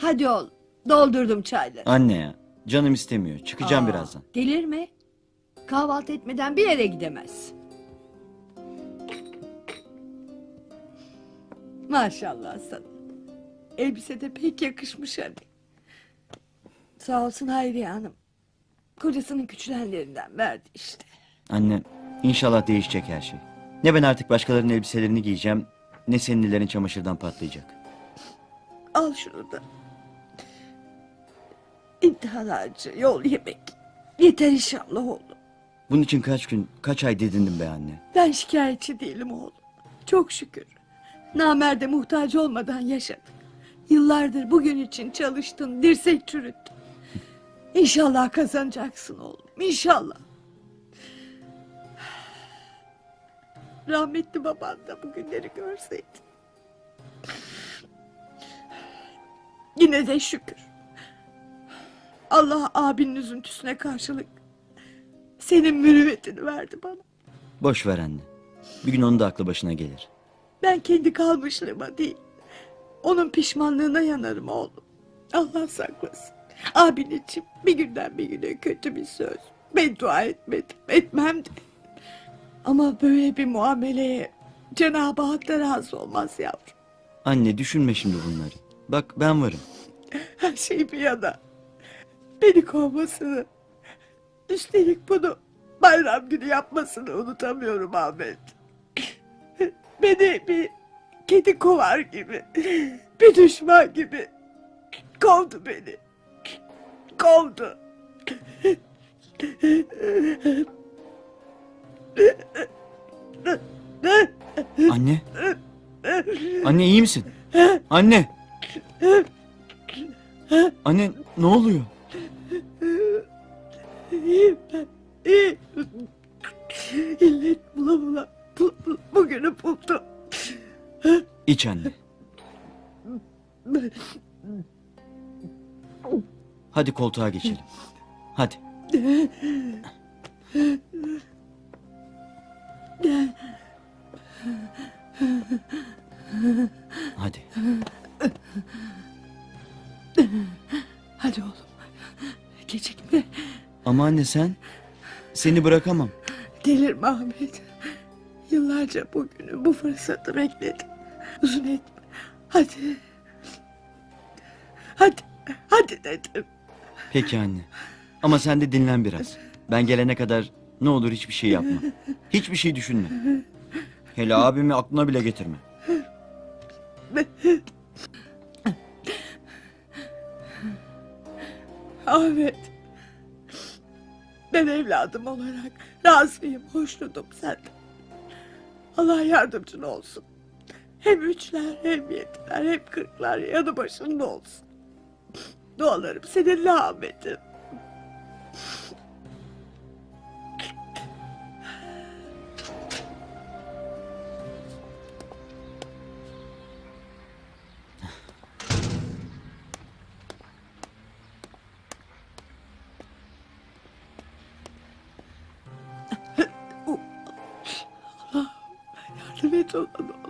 Hadi oğlum. Doldurdum çayları. Anne ya canım istemiyor. Çıkacağım Aa, birazdan. Gelir mi? Kahvaltı etmeden bir yere gidemez. Maşallah sana. Elbise de pek yakışmış hani. Sağ olsun Hayriye Hanım. Kocasının küçülenlerinden verdi işte. Anne inşallah değişecek her şey. Ne ben artık başkalarının elbiselerini giyeceğim ne senin ellerin çamaşırdan patlayacak. Al şunu da. İmtihan harcı, yol yemek. Yeter inşallah oğlum. Bunun için kaç gün kaç ay didindim be anne. Ben şikayetçi değilim oğlum. Çok şükür. Namerde muhtaç olmadan yaşadık. Yıllardır bugün için çalıştın, dirsek çürüttün. İnşallah kazanacaksın oğlum, inşallah. Rahmetli baban da bugünleri görseydi. Yine de şükür. Allah abinin üzüntüsüne karşılık senin mürüvvetini verdi bana. Boş ver anne. Bir gün onun da aklı başına gelir. Ben kendi kalmışlığıma değil. Onun pişmanlığına yanarım oğlum. Allah saklasın. Abin için bir günden bir güne kötü bir söz. Ben dua etmedim, etmem de. Ama böyle bir muameleye Cenab-ı Hak da razı olmaz yavrum. Anne düşünme şimdi bunları. Bak ben varım. Her şey bir yana. Beni kovmasını, üstelik bunu bayram günü yapmasını unutamıyorum Ahmet. Beni bir kedi kovar gibi, bir düşman gibi kovdu beni. Kovdu. Anne. Anne iyi misin? Anne. Anne ne oluyor? Ben, iyiyim. İllet bula bula, bu, bu- bugünü buldu. İç anne. Hadi koltuğa geçelim. Hadi. Hadi. Hadi oğlum. Ama anne sen seni bırakamam. Delirme Ahmet. Yıllarca bugünü, bu fırsatı bekledim. Uzun etme. Hadi. Hadi, hadi dedim. Peki anne. Ama sen de dinlen biraz. Ben gelene kadar ne olur hiçbir şey yapma. Hiçbir şey düşünme. Hele abimi aklına bile getirme. Ahmet. Ben evladım olarak razıyım, hoşnutum senden. Allah yardımcın olsun. Hem üçler, hem yediler, hem kırklar yanı başında olsun. Dualarım seninle Ahmet'im. Yardım et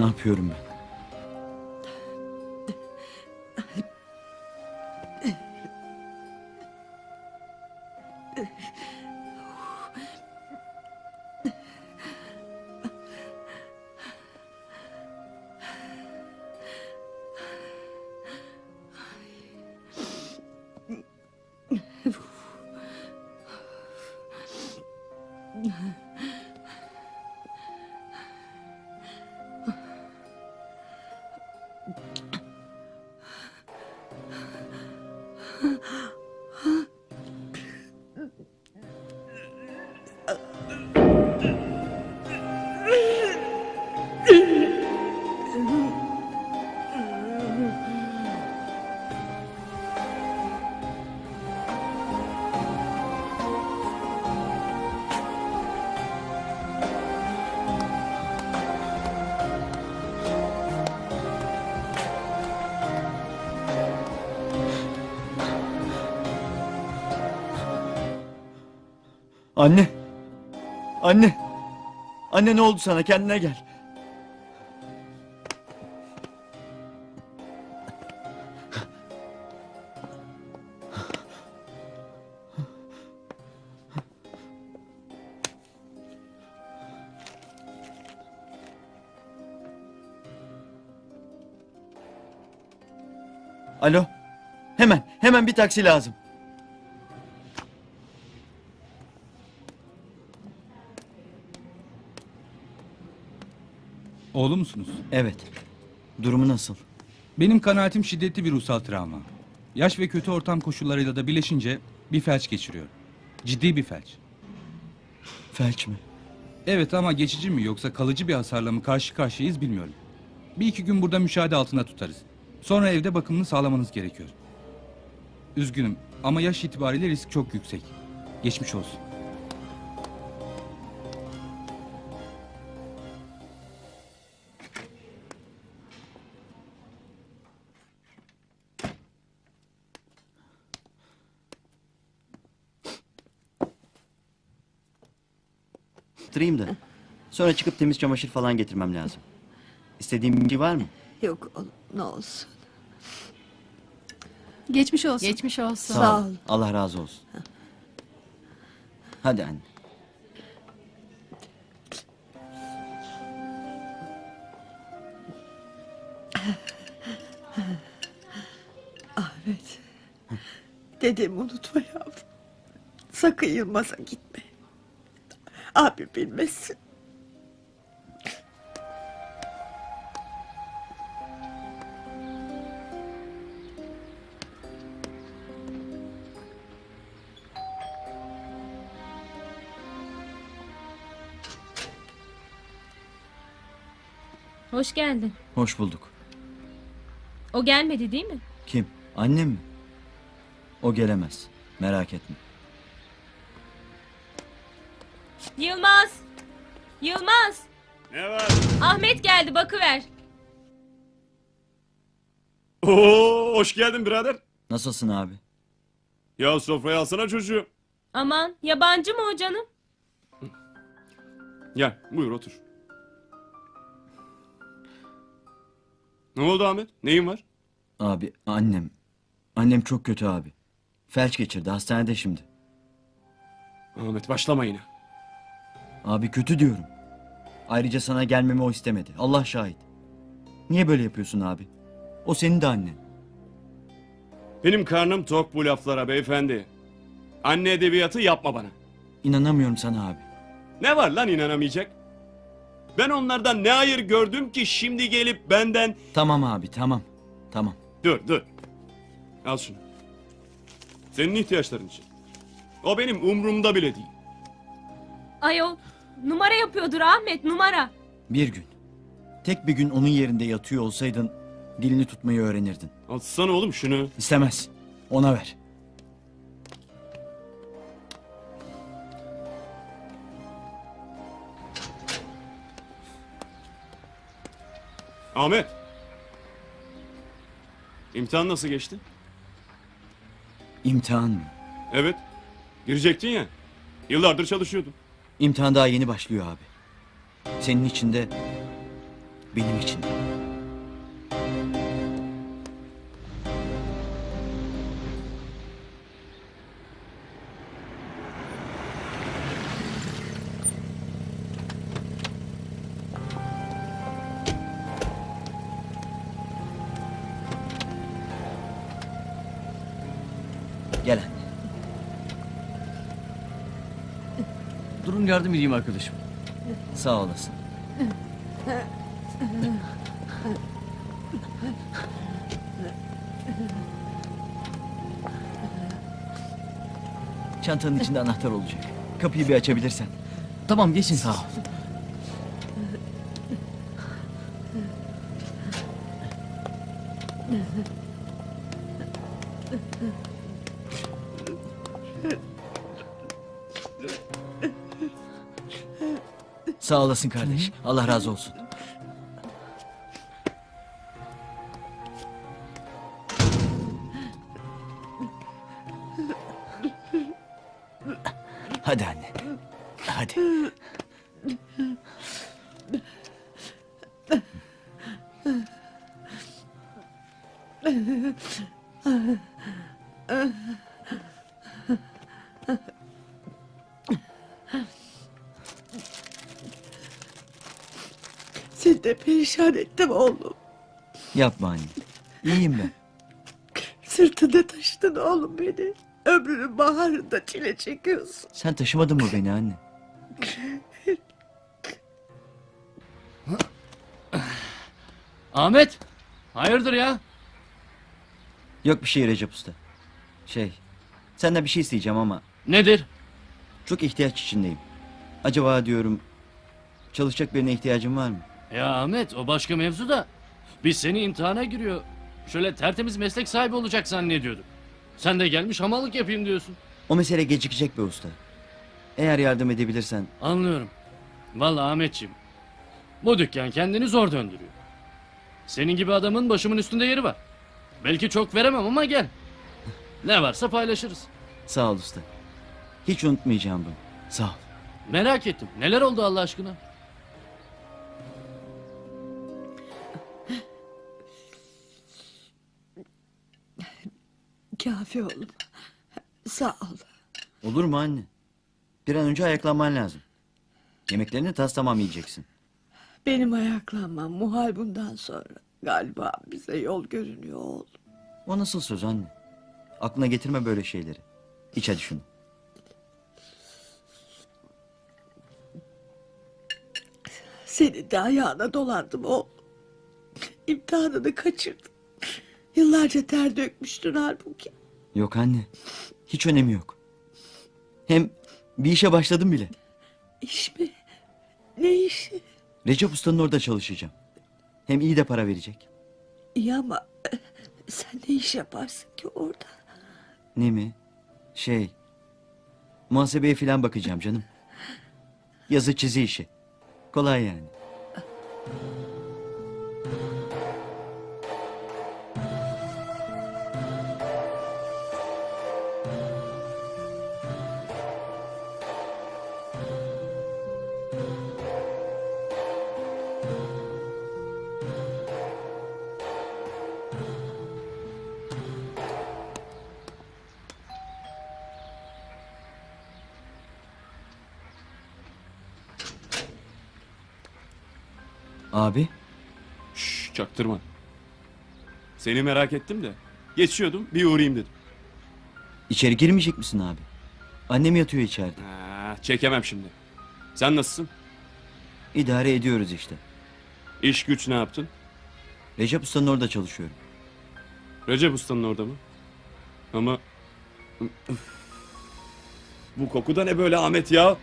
Ne yapıyorum ben? Anne. Anne ne oldu sana? Kendine gel. Alo. Hemen, hemen bir taksi lazım. Oğlu musunuz? Evet. Durumu nasıl? Benim kanaatim şiddetli bir ruhsal travma. Yaş ve kötü ortam koşullarıyla da birleşince bir felç geçiriyor. Ciddi bir felç. Felç mi? Evet ama geçici mi yoksa kalıcı bir hasarla mı karşı karşıyayız bilmiyorum. Bir iki gün burada müşahede altında tutarız. Sonra evde bakımını sağlamanız gerekiyor. Üzgünüm ama yaş itibariyle risk çok yüksek. Geçmiş olsun. Tırayım da. Sonra çıkıp temiz çamaşır falan getirmem lazım. İstediğin bir şey var mı? Yok oğlum ne olsun. Geçmiş olsun. Geçmiş olsun. Sağ ol. Allah razı olsun. Hadi anne. Ahmet. Dedemi unutma yavrum. Sakın Yılmaz'a gitme. Abi bilmesin. Hoş geldin. Hoş bulduk. O gelmedi değil mi? Kim? Annem mi? O gelemez. Merak etme. Yılmaz! Yılmaz! Ne var? Ahmet geldi bakıver. Oo, hoş geldin birader. Nasılsın abi? Ya sofraya alsana çocuğu. Aman yabancı mı o canım? Gel buyur otur. Ne oldu Ahmet? Neyin var? Abi annem. Annem çok kötü abi. Felç geçirdi hastanede şimdi. Ahmet başlama yine. Abi kötü diyorum. Ayrıca sana gelmemi o istemedi. Allah şahit. Niye böyle yapıyorsun abi? O senin de annen. Benim karnım tok bu laflara beyefendi. Anne edebiyatı yapma bana. İnanamıyorum sana abi. Ne var lan inanamayacak? Ben onlardan ne hayır gördüm ki şimdi gelip benden... Tamam abi tamam. Tamam. Dur dur. Al şunu. Senin ihtiyaçların için. O benim umrumda bile değil. Ayol numara yapıyordur Ahmet numara. Bir gün. Tek bir gün onun yerinde yatıyor olsaydın dilini tutmayı öğrenirdin. Alsana oğlum şunu. İstemez. Ona ver. Ahmet. İmtihan nasıl geçti? İmtihan mı? Evet. Girecektin ya. Yıllardır çalışıyordun. İmtihan daha yeni başlıyor abi. Senin için de benim için de. Gel anne. Durun yardım edeyim arkadaşım. Sağ olasın. Çantanın içinde anahtar olacak. Kapıyı bir açabilirsen. Tamam geçin. Sağ ol. Sağ olasın kardeş. Allah razı olsun. Hadi anne. hadi. Seni de perişan ettim oğlum. Yapma anne. İyiyim ben. Sırtında taşıdın oğlum beni. Ömrünün baharında çile çekiyorsun. Sen taşımadın mı beni anne? Ahmet! Hayırdır ya? Yok bir şey Recep Usta. Şey, senden bir şey isteyeceğim ama Nedir? çok ihtiyaç içindeyim. Acaba diyorum çalışacak birine ihtiyacın var mı? Ya Ahmet o başka mevzu da. Biz seni imtihana giriyor. Şöyle tertemiz meslek sahibi olacak zannediyorduk. Sen de gelmiş hamallık yapayım diyorsun. O mesele gecikecek be usta. Eğer yardım edebilirsen Anlıyorum. Vallahi Ahmetciğim. Bu dükkan kendini zor döndürüyor. Senin gibi adamın başımın üstünde yeri var. Belki çok veremem ama gel. Ne varsa paylaşırız. sağ ol usta. Hiç unutmayacağım bunu. Sağ ol. Merak ettim. Neler oldu Allah aşkına? Kafi oğlum. Sağ ol. Olur mu anne? Bir an önce ayaklanman lazım. Yemeklerini tas tamam yiyeceksin. Benim ayaklanmam muhal bundan sonra. Galiba bize yol görünüyor oğlum. O nasıl söz anne? Aklına getirme böyle şeyleri. İç hadi şunu. Seni de ayağına dolandım oğlum. İmtihanını kaçırdım. Yıllarca ter dökmüştün halbuki. Yok anne. Hiç önemi yok. Hem bir işe başladım bile. İş mi? Ne işi? Recep Usta'nın orada çalışacağım. Hem iyi de para verecek. İyi ama eh, sen ne iş yaparsın ki orada? Ne mi? Şey... Muhasebeye falan bakacağım canım. Yazı çizi işi. Kolay yani. Abi Şşş çaktırma. Seni merak ettim de. Geçiyordum bir uğrayayım dedim. içeri girmeyecek misin abi? Annem yatıyor içeride. Ha, çekemem şimdi. Sen nasılsın? İdare ediyoruz işte. İş güç ne yaptın? Recep Usta'nın orada çalışıyorum. Recep Usta'nın orada mı? Ama... Bu koku da ne böyle Ahmet ya?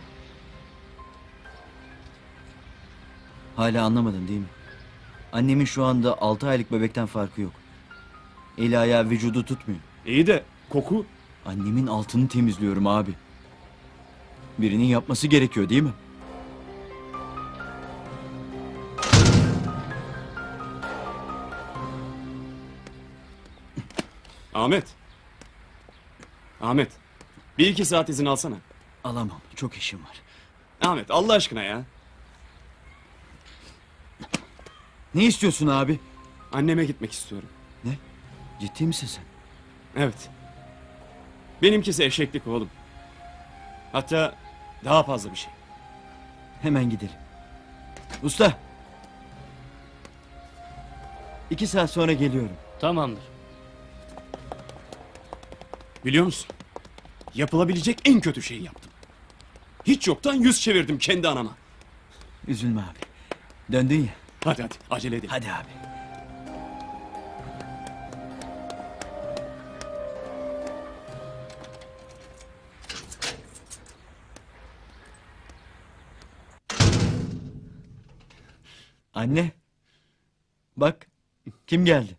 Hala anlamadın değil mi? Annemin şu anda 6 aylık bebekten farkı yok. Eli ayağı vücudu tutmuyor. İyi de koku... Annemin altını temizliyorum abi. Birinin yapması gerekiyor değil mi? Ahmet. Ahmet. Bir iki saat izin alsana. Alamam. Çok işim var. Ahmet Allah aşkına ya. Ne istiyorsun abi? Anneme gitmek istiyorum. Ciddi misin sen? Evet. Benimkisi eşeklik oğlum. Hatta daha fazla bir şey. Hemen gidelim. Usta. İki saat sonra geliyorum. Tamamdır. Biliyor musun? Yapılabilecek en kötü şeyi yaptım. Hiç yoktan yüz çevirdim kendi anama. Üzülme abi. Döndün ya. Hadi hadi acele edelim. Hadi abi. Anne. Bak. Kim geldi?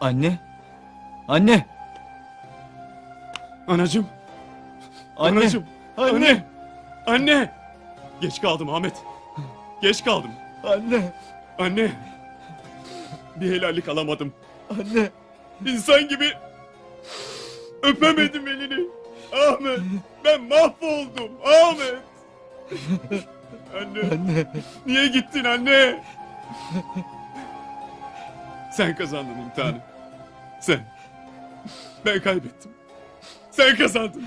Anne. Anne. Anacım. Anne. Anacım. Anne. Anne. Geç kaldım Ahmet. Geç kaldım. Anne. Anne. Bir helallik alamadım. Anne. İnsan gibi Öpemedim elini. Ahmet ben mahvoldum Ahmet. anne. Niye gittin anne? Sen kazandın imtihanı. Sen. Ben kaybettim. Sen kazandın.